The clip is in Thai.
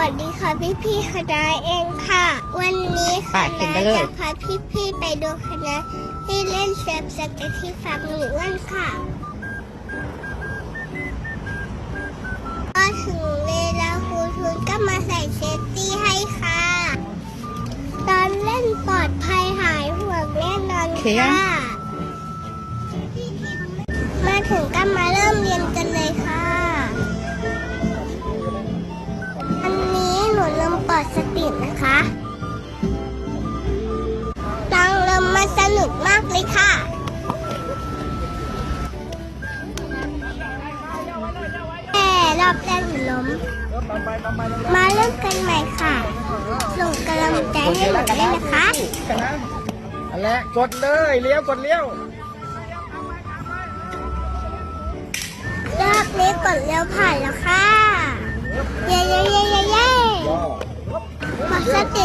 วัสดีค่ะพี่พี่ๆคณะเองค่ะ วันนี้คไปเห็นณะกันเลยจะพาพี่พี่ๆไปดูคณะที่เล่นเซฟสเก็ตที่ฟาร์มหนูกันค่ะก็ถึงเวลาครูทุนก็มาใส่เซฟตี้ให้ค่ะ ตอนเล่นปลอดภัยหายห่วงแน่นอนโอเคยัค่ะงมาถึงก็มาเริ่มเรียนกันากเลยค่ะแต่รอบแรกหนูล้ม มาเริ่มกันใหม่ค่ะ ส่งกำลังใจให้หนูด้วยนะคะอะไรกดเลยเลี้ยวกดเลี้ยวรอบนี้กดเลี้ยวผ่านแล้วค่ะ เย้เย้เย้เย้เย้หมดสติ